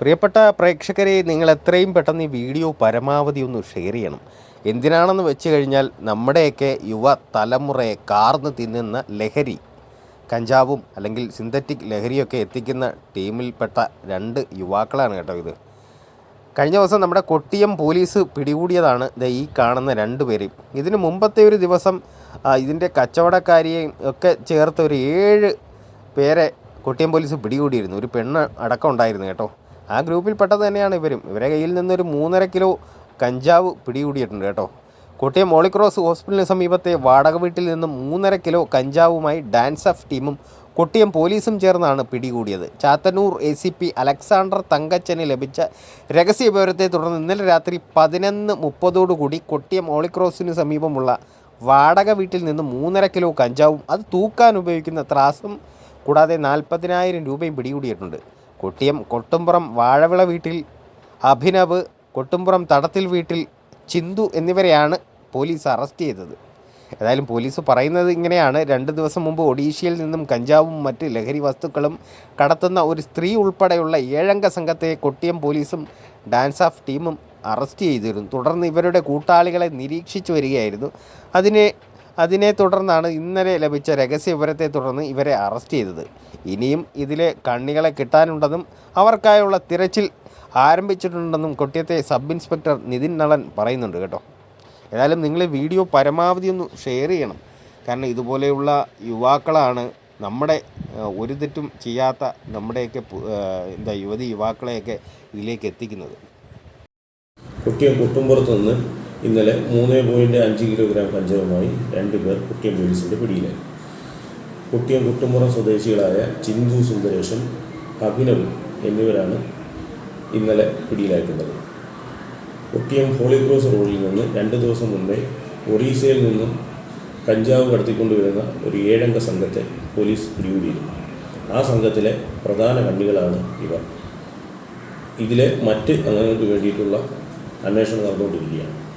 പ്രിയപ്പെട്ട പ്രേക്ഷകരെ നിങ്ങൾ എത്രയും പെട്ടെന്ന് ഈ വീഡിയോ പരമാവധി ഒന്ന് ഷെയർ ചെയ്യണം. എന്തിനാണെന്ന് വെച്ച് കഴിഞ്ഞാൽ നമ്മുടെയൊക്കെ യുവ തലമുറയെ കാർന്ന് തിന്നുന്ന ലഹരി കഞ്ചാവും അല്ലെങ്കിൽ സിന്തറ്റിക് ലഹരിയൊക്കെ എത്തിക്കുന്ന ടീമിൽപ്പെട്ട രണ്ട് യുവാക്കളാണ് കേട്ടോ ഇത്. കഴിഞ്ഞ ദിവസം നമ്മുടെ കൊട്ടിയം പോലീസ് പിടികൂടിയതാണ് ഈ കാണുന്ന രണ്ടുപേരെയും ഇതിന് മുമ്പത്തെ ഒരു ദിവസം ഇതിന്റെ കച്ചവടക്കാരിയെയും ഒക്കെ ചേർത്ത് ഒരു ഏഴ് പേരെ കൊട്ടിയം പോലീസ് പിടികൂടിയിരുന്നു. ഒരു പെണ്ണ് അടക്കം ഉണ്ടായിരുന്നു കേട്ടോ. ആ ഗ്രൂപ്പിൽ പെട്ടത് തന്നെയാണ് ഇവരും. ഇവരെ കയ്യിൽ നിന്നൊരു മൂന്നര കിലോ കഞ്ചാവ് പിടികൂടിയിട്ടുണ്ട് കേട്ടോ. കൊട്ടിയം മോളിക്രോസ് ഹോസ്പിറ്റലിന് സമീപത്തെ വാടക വീട്ടിൽ നിന്ന് മൂന്നര കിലോ കഞ്ചാവുമായി ഡാൻസ് ഓഫ് ടീമും കൊട്ടിയം പോലീസും ചേർന്നാണ് പിടികൂടിയത്. Chathannoor A C P Alexander Thankachan ലഭിച്ച രഹസ്യ വിവരത്തെ തുടർന്ന് ഇന്നലെ രാത്രി പതിനൊന്ന് മുപ്പതോടുകൂടി കൊട്ടിയം മോളിക്രോസിന് സമീപമുള്ള വാടക വീട്ടിൽ നിന്ന് മൂന്നര കിലോ കഞ്ചാവും അത് തൂക്കാൻ ഉപയോഗിക്കുന്ന ത്രാസും കൂടാതെ നാൽപ്പതിനായിരം രൂപയും പിടികൂടിയിട്ടുണ്ട്. കൊട്ടിയം കൊട്ടുംപുറം വാഴവിള വീട്ടിൽ അഭിനവ് കൊട്ടുംപുറം തടത്തിൽ വീട്ടിൽ ചിന്തു എന്നിവരെയാണ് പോലീസ് അറസ്റ്റ് ചെയ്തത്. ഏതായാലും പോലീസ് പറയുന്നത് ഇങ്ങനെയാണ്. രണ്ട് ദിവസം മുമ്പ് ഒഡീഷയിൽ നിന്നും കഞ്ചാവും മറ്റ് ലഹരി വസ്തുക്കളും കടത്തുന്ന ഒരു സ്ത്രീ ഉൾപ്പെടെയുള്ള ഏഴംഗ സംഘത്തെ കൊട്ടിയം പോലീസും ഡാൻസ് ഓഫ് ടീമും അറസ്റ്റ് ചെയ്തിരുന്നു. തുടർന്ന് ഇവരുടെ കൂട്ടാളികളെ നിരീക്ഷിച്ചു വരികയായിരുന്നു. അതിനെ അതിനെ തുടർന്നാണ് ഇന്നലെ ലഭിച്ച രഹസ്യ വിവരത്തെ തുടർന്ന് ഇവരെ അറസ്റ്റ് ചെയ്തത്. ഇനിയും ഇതിലെ കണ്ണികളെ കിട്ടാനുണ്ടെന്നും അവർക്കായുള്ള തിരച്ചിൽ ആരംഭിച്ചിട്ടുണ്ടെന്നും കൊട്ടിയത്തെ സബ് ഇൻസ്പെക്ടർ നിതിൻ നളൻ പറയുന്നുണ്ട് കേട്ടോ. ഏതായാലും നിങ്ങൾ വീഡിയോ പരമാവധി ഒന്ന് ഷെയർ ചെയ്യണം. കാരണം ഇതുപോലെയുള്ള യുവാക്കളാണ് നമ്മുടെ ഒരു തെറ്റും ചെയ്യാത്ത നമ്മുടെയൊക്കെ എന്താ യുവതി യുവാക്കളെയൊക്കെ ഇതിലേക്ക് എത്തിക്കുന്നത്. കുട്ടിയം കുട്ടുംപുറത്ത് നിന്ന് ഇന്നലെ മൂന്ന് പോയിന്റ് അഞ്ച് കിലോഗ്രാം കഞ്ചാവുമായി രണ്ട് പേർ കുട്ടിയം പോലീസിന്റെ പിടിയിലായി. കുട്ടിയം കുട്ടുംപുറം സ്വദേശികളായ ചിന്തു സുന്ദരേഷൻ അഭിനവ് എന്നിവരാണ് ഇന്നലെ പിടിയിലായിട്ടുള്ളത്. കുട്ടിയം ഹോളി ക്രോസ് റോഡിൽ നിന്ന് രണ്ട് ദിവസം മുമ്പേ ഒറീസയിൽ നിന്നും കഞ്ചാവ് കടത്തിക്കൊണ്ടുവരുന്ന ഒരു ഏഴംഗ സംഘത്തെ പോലീസ് പിടികൂടിയിരുന്നു. ആ സംഘത്തിലെ പ്രധാന കണ്ണികളാണ് ഇവർ. ഇതിലെ മറ്റ് അംഗങ്ങൾക്ക് വേണ്ടിയിട്ടുള്ള അന്വേഷണം നടന്നുകൊണ്ടിരിക്കുകയാണ്.